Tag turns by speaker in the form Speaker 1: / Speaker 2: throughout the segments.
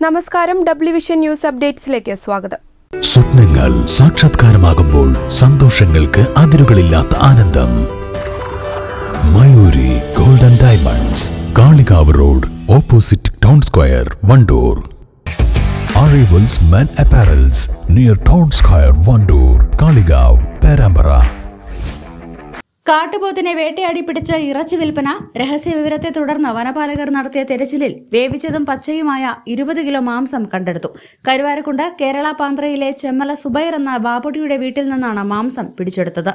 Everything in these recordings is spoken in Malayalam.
Speaker 1: നമസ്കാരം. ഡബ്ല്യു വിഷൻ ന്യൂസ് അപ്ഡേറ്റ്സിലേക്ക് സ്വാഗതം.
Speaker 2: സ്വപ്നങ്ങൾ സാക്ഷാത്കാരമാകുമ്പോൾ സന്തോഷങ്ങൾക്ക് അതിരുകളില്ലാത്ത ആനന്ദം. Mayuri golden diamonds Kalikavu road opposite town square Wandoor. Arrivals men apparels near town square Wandoor Kalikavu Perambra.
Speaker 3: കാട്ടുപോത്തിനെ വേട്ടയാടി പിടിച്ച ഇറച്ചി വിൽപ്പന രഹസ്യ വിവരത്തെ തുടർന്ന് വനപാലകർ നടത്തിയ തെരച്ചിലിൽ വേവിച്ചതും പച്ചയുമായ ഇരുപത് കിലോ മാംസം കണ്ടെടുത്തു. കരുവാരക്കുണ്ട് കേരള പാന്ത്രയിലെ ചെമ്മല സുബൈർ എന്ന ബാബുട്ടിയുടെ വീട്ടിൽ നിന്നാണ് മാംസം പിടിച്ചെടുത്തത്.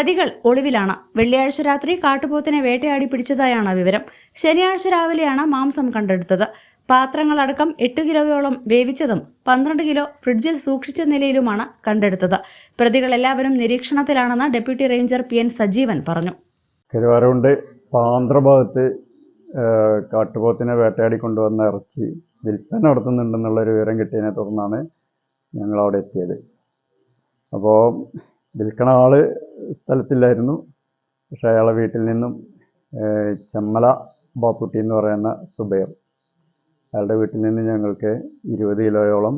Speaker 3: പ്രതികൾ ഒളിവിലാണ്. വെള്ളിയാഴ്ച രാത്രി കാട്ടുപോത്തിനെ വേട്ടയാടി പിടിച്ചതായാണ് വിവരം. ശനിയാഴ്ച രാവിലെയാണ് മാംസം കണ്ടെടുത്തത്. പാത്രങ്ങളടക്കം എട്ട് കിലോയോളം വേവിച്ചതും പന്ത്രണ്ട് കിലോ ഫ്രിഡ്ജിൽ സൂക്ഷിച്ച നിലയിലുമാണ് കണ്ടെടുത്തത്. പ്രതികൾ എല്ലാവരും നിരീക്ഷണത്തിലാണെന്ന് deputy ranger P N Sajeevan പറഞ്ഞു.
Speaker 4: പാന്ത്രഭാഗത്ത് കാട്ടുപോത്തിനെ വേട്ടയാടി കൊണ്ടുവന്ന ഇറച്ചി വിൽപ്പന നടത്തുന്നുണ്ടെന്നുള്ളൊരു വിവരം കിട്ടിയതിനെ തുടർന്നാണ് ഞങ്ങൾ അവിടെ എത്തിയത്. അപ്പോൾ വിൽക്കണ ആൾ സ്ഥലത്തില്ലായിരുന്നു. പക്ഷെ അയാളെ വീട്ടിൽ നിന്നും ചമ്മല ബാപ്പുട്ടി എന്ന് പറയുന്ന സുബൈർ അയാളുടെ വീട്ടിൽ നിന്ന് ഞങ്ങൾക്ക് ഇരുപത് കിലോയോളം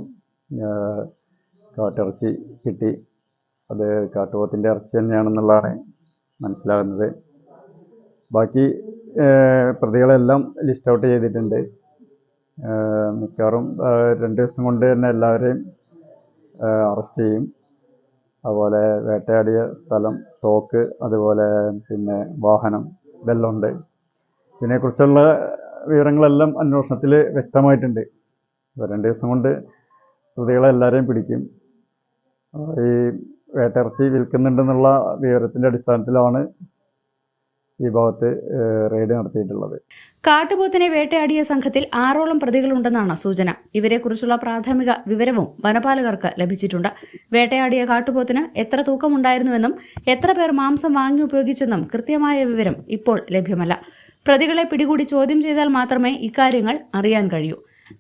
Speaker 4: കാട്ടിറച്ചി കിട്ടി. അത് കാട്ടുപോത്തിന്റെ ഇറച്ചി തന്നെയാണെന്നുള്ളതാണ് മനസ്സിലാകുന്നത്. ബാക്കി പ്രതികളെല്ലാം ലിസ്റ്റ് ഔട്ട് ചെയ്തിട്ടുണ്ട്. മിക്കവാറും രണ്ട് ദിവസം കൊണ്ട് തന്നെ എല്ലാവരെയും അറസ്റ്റ് ചെയ്യും. അതുപോലെ വേട്ടയാടിയ സ്ഥലം തോക്ക് അതുപോലെ പിന്നെ വാഹനം ഇതെല്ലാം ഉണ്ട് ഇതിനെക്കുറിച്ചുള്ള വിവരങ്ങളെല്ലാം അന്വേഷണത്തിൽ വ്യക്തമായിട്ടുണ്ട്. രണ്ട് ദിവസം കൊണ്ട് പ്രതികളെ എല്ലാവരെയും പിടിക്കും. ഈ വേട്ടയിറച്ചി വിൽക്കുന്നുണ്ടെന്നുള്ള വിവരത്തിന്റെ അടിസ്ഥാനത്തിലാണ് ഈ ഭാഗത്ത് റെയ്ഡ് നടത്തിയിട്ടുള്ളത്.
Speaker 3: കാട്ടുപോത്തിനെ വേട്ടയാടിയ സംഘത്തിൽ ആറോളം പ്രതികളുണ്ടെന്നാണ് സൂചന. ഇവരെക്കുറിച്ചുള്ള പ്രാഥമിക വിവരവും വനപാലകർക്ക് ലഭിച്ചിട്ടുണ്ട്. വേട്ടയാടിയ കാട്ടുപോത്തിന് എത്ര തൂക്കമുണ്ടായിരുന്നുവെന്നും എത്ര പേർ മാംസം വാങ്ങി ഉപയോഗിച്ചെന്നും കൃത്യമായ വിവരം ഇപ്പോൾ ലഭ്യമല്ല. പ്രതികളെ പിടികൂടി ചോദ്യം ചെയ്താൽ മാത്രമേ ഇക്കാര്യങ്ങൾ അറിയാൻ കഴിയൂ.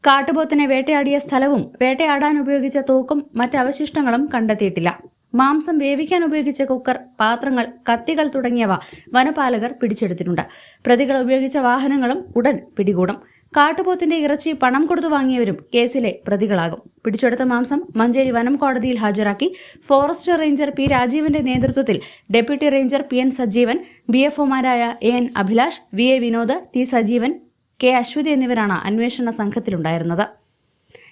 Speaker 3: കാട്ടുപോത്തിനെ വേട്ടയാടിയ സ്ഥലവും വേട്ടയാടാൻ ഉപയോഗിച്ച തൂക്കും മറ്റവശിഷ്ടങ്ങളും കണ്ടെത്തിയിട്ടില്ല. മാംസം വേവിക്കാൻ ഉപയോഗിച്ച കുക്കർ പാത്രങ്ങൾ കത്തികൾ തുടങ്ങിയവ വനപാലകർ പിടിച്ചെടുത്തിട്ടുണ്ട്. പ്രതികൾ ഉപയോഗിച്ച വാഹനങ്ങളും ഉടൻ പിടികൂടും. കാട്ടുപോത്തിന്റെ ഇറച്ചി പണം കൊടുത്തു വാങ്ങിയവരും കേസിലെ പ്രതികളാകും. പിടിച്ചെടുത്ത മാംസം മഞ്ചേരി വനം കോടതിയിൽ ഹാജരാക്കി. ഫോറസ്റ്റ് റേഞ്ചർ പി രാജീവന്റെ നേതൃത്വത്തിൽ deputy ranger P N Sajeevan B F ഒമാരായ A N Abhilash V A Vinod T Sajeevan K Aswathy എന്നിവരാണ് അന്വേഷണ സംഘത്തിലുണ്ടായിരുന്നത്.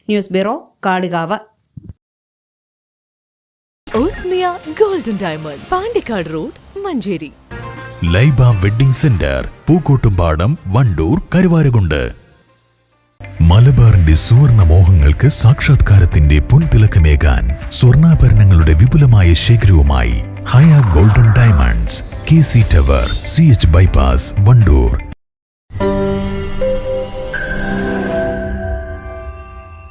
Speaker 3: News bureau Kadukavu
Speaker 5: Osmiya golden diamond Pandikkad road Manjeri.
Speaker 2: Laiba wedding centre Pookkottumpadam Wandoor Karuvarakundu. മലബാറിന്റെ സുവർണ മോഹങ്ങൾക്ക് സാക്ഷാത്കാരത്തിന്റെ പുൻതിലക്കമേകാൻ സ്വർണാഭരണങ്ങളുടെ വിപുലമായ ശേഖരവുമായി Haya golden diamonds K C tower C H bypass Wandoor.